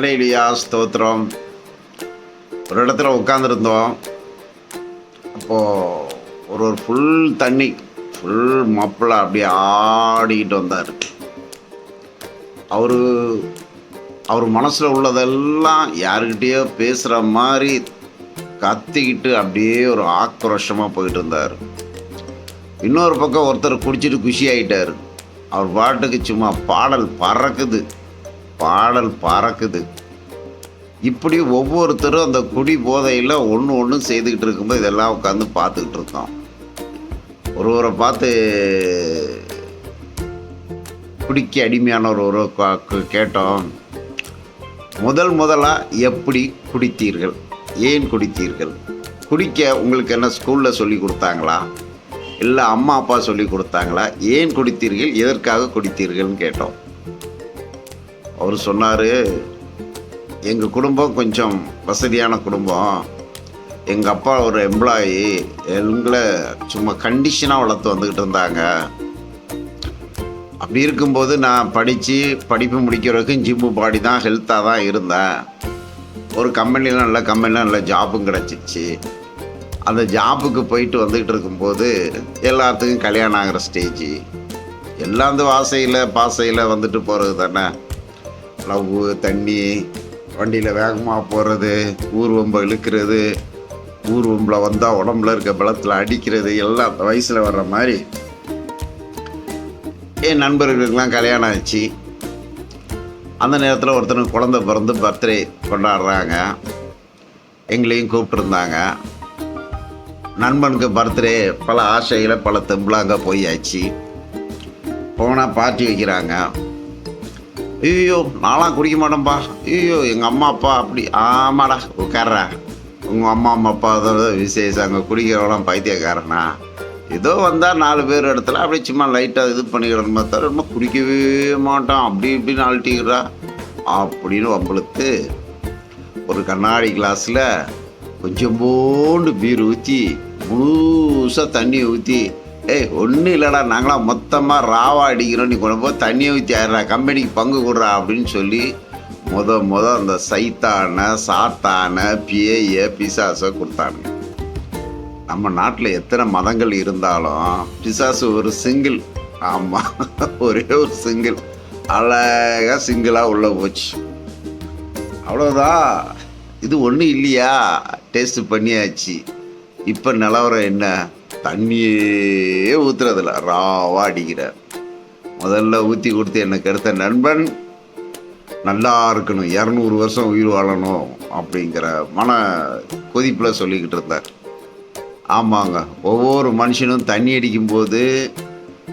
அலையிலியா ஸ்தோத்திரம். ஒரு இடத்துல உட்காந்துருந்தோம் அப்போது ஒரு ஒரு ஃபுல் தண்ணி ஃபுல் மப்பிள அப்படியே ஆடிக்கிட்டு வந்தார். அவர் அவர் மனசில் உள்ளதெல்லாம் யாருக்கிட்டேயோ பேசுகிற மாதிரி கத்திக்கிட்டு அப்படியே ஒரு ஆக்ரோஷமாக போயிட்டு இருந்தார். இன்னொரு பக்கம் ஒருத்தர் குடிச்சிட்டு குஷி ஆயிட்டார். அவர் பாட்டுக்கு சும்மா பாடல் பறக்குது. பாடல் பறக்குது. இப்படி ஒவ்வொருத்தரும் அந்த குடி போதையில் ஒன்று ஒன்று செய்துக்கிட்டு இருக்கும்போது இதெல்லாம் உட்காந்து பார்த்துக்கிட்டு இருக்கோம். ஒருவரை பார்த்து குடிக்க அடிமையான ஒரு கேட்டோம். முதல் முதலாக எப்படி குடித்தீர்கள்? ஏன் குடித்தீர்கள்? குடிக்க உங்களுக்கு என்ன ஸ்கூலில் சொல்லி கொடுத்தாங்களா? இல்லை அம்மா அப்பா சொல்லி கொடுத்தாங்களா? ஏன் குடித்தீர்கள்? எதற்காக குடித்தீர்கள்னு கேட்டோம். அவர் சொன்னார் எங்கள் குடும்பம் கொஞ்சம் வசதியான குடும்பம். எங்கள் அப்பா ஒரு எம்ப்ளாயி எங்களை சும்மா கண்டிஷனாக வளர்த்து வந்துக்கிட்டு இருந்தாங்க. அப்படி இருக்கும்போது நான் படித்து படிப்பு முடிக்கிற வரைக்கும் ஜிம்மு பாடி தான் ஹெல்த்தாக தான் இருந்தேன். ஒரு கம்பெனியில் நல்ல கம்பெனியில் நல்ல ஜாப்பும் கிடச்சிச்சு. அந்த ஜாப்புக்கு போயிட்டு வந்துக்கிட்டு இருக்கும்போது எல்லாத்துக்கும் கல்யாணம் ஆகிற ஸ்டேஜ் எல்லாம் அந்த வாசையில் பாசையில் வந்துட்டு போகிறது தானே. லவ்வு தண்ணி வண்டியில் வேகமாக போகிறது ஊர்வம்பை இழுக்கிறது ஊர்வம்பில் வந்தால் உடம்புல இருக்க பலத்தில் அடிக்கிறது எல்லாம் அந்த வயசில் வர்ற மாதிரி என் நண்பர்களுக்கெல்லாம் கல்யாணம் ஆச்சு அந்த நேரத்தில் ஒருத்தனுக்கு குழந்த பிறந்து பர்த்டே கொண்டாடுறாங்க. எங்களையும் கூப்பிட்டுருந்தாங்க. நண்பனுக்கு பர்த்டே பல ஆசைகளை பல தெம்புலாங்க போயாச்சு. போனால் பார்ட்டி வைக்கிறாங்க. ஐயோ நான்லாம் குடிக்க மாட்டேன்ப்பா ஐயோ எங்கள் அம்மா அப்பா அப்படி ஆமாடா உட்கார்றா. உங்கள் அம்மா அம்மா அப்பா அதோட விசேஷம் அங்கே குடிக்கிறவங்களாம் பைத்தியக்காரனா. ஏதோ வந்தால் நாலு பேர் இடத்துல அப்படியே சும்மா லைட்டாக இது பண்ணிக்கிறோம் தவிர ரொம்ப குடிக்கவே மாட்டோம் அப்படி இப்படின்னு அழட்டிக்கிறா அப்படின்னு வம்பளுத்து ஒரு கண்ணாடி கிளாஸில் கொஞ்சம் போண்டு பீர் ஊற்றி முழுசாக தண்ணி ஊற்றி ஏய் ஒன்றும் இல்லைடா. நாங்களாம் மொத்தமாக ராவா அடிக்கிறோம். நீ கொண்டு போய் தண்ணியை ஊற்றி ஆயிடுறா கம்பெனிக்கு பங்கு கொடுறா அப்படின்னு சொல்லி முத முத அந்த சைத்தான சாத்தான பேய பிசாசை கொடுத்தானுங்க. நம்ம நாட்டில் எத்தனை மதங்கள் இருந்தாலும் பிசாசு ஒரு சிங்கிள் ஆமாம் ஒரே ஒரு சிங்கிள் அழகாக சிங்கிளாக உள்ளே போச்சு. அவ்வளோதான் இது ஒன்றும் இல்லையா? டேஸ்ட் பண்ணியாச்சு. இப்போ நிலவரம் என்ன? தண்ணியே ஊற்றுறதில்ல ராவாக அடிக்கிறார். முதல்ல ஊற்றி கொடுத்து எனக்கு எடுத்த நண்பன் நல்லா இருக்கணும் இரநூறு வருஷம் உயிர் வாழணும் அப்படிங்கிற மன கொதிப்பில் சொல்லிக்கிட்டு இருந்தார். ஆமாங்க ஒவ்வொரு மனுஷனும் தண்ணி அடிக்கும்போது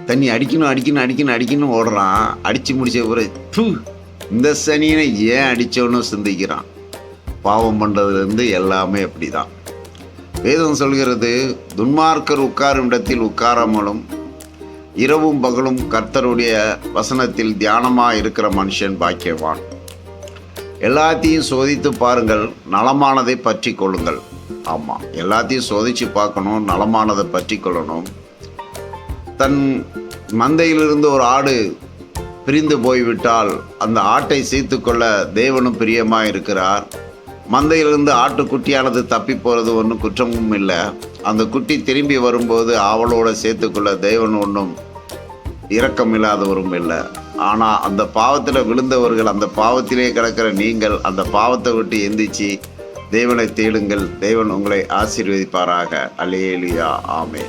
தண்ணி அடிக்கணும் அடிக்கணும் அடிக்கணும் அடிக்கணும் ஓடுறான். அடித்து முடிச்ச பிறகு இந்த சனியனை ஏன் அடித்தோன்னு சிந்திக்கிறான்? பாவம் பண்ணுறதுலேருந்து எல்லாமே அப்படி தான் வேதம் சொல்கிறது துன்மார்க்கர் உட்காரும் இடத்தில் உட்காராமலும் இரவும் பகலும் கர்த்தருடைய வசனத்தில் தியானமாக இருக்கிற மனுஷன் பாக்கியவான். எல்லாத்தையும் சோதித்து பாருங்கள் நலமானதை பற்றி கொள்ளுங்கள். ஆமாம் எல்லாத்தையும் சோதித்து பார்க்கணும் நலமானதை பற்றி கொள்ளணும். தன் மந்தையிலிருந்து ஒரு ஆடு பிரிந்து போய்விட்டால் அந்த ஆட்டை சீத்துக்கொள்ள தேவனும் பிரியமாக இருக்கிறார். மந்தையிலிருந்து ஆட்டுக்குட்டியானது தப்பி போகிறது ஒன்றும் குற்றமும் இல்லை. அந்த குட்டி திரும்பி வரும்போது அவளோட சேர்த்துக்கொள்ள தெய்வன் ஒன்றும் இரக்கம் இல்லாதவரும் இல்லை. ஆனால் அந்த பாவத்தில் விழுந்தவர்கள் அந்த பாவத்திலே கிடக்கிற நீங்கள் அந்த பாவத்தை விட்டு எந்திரிச்சு தேவனை தேடுங்கள். தேவன் உங்களை ஆசீர்வதிப்பாராக. அலேலியா ஆமே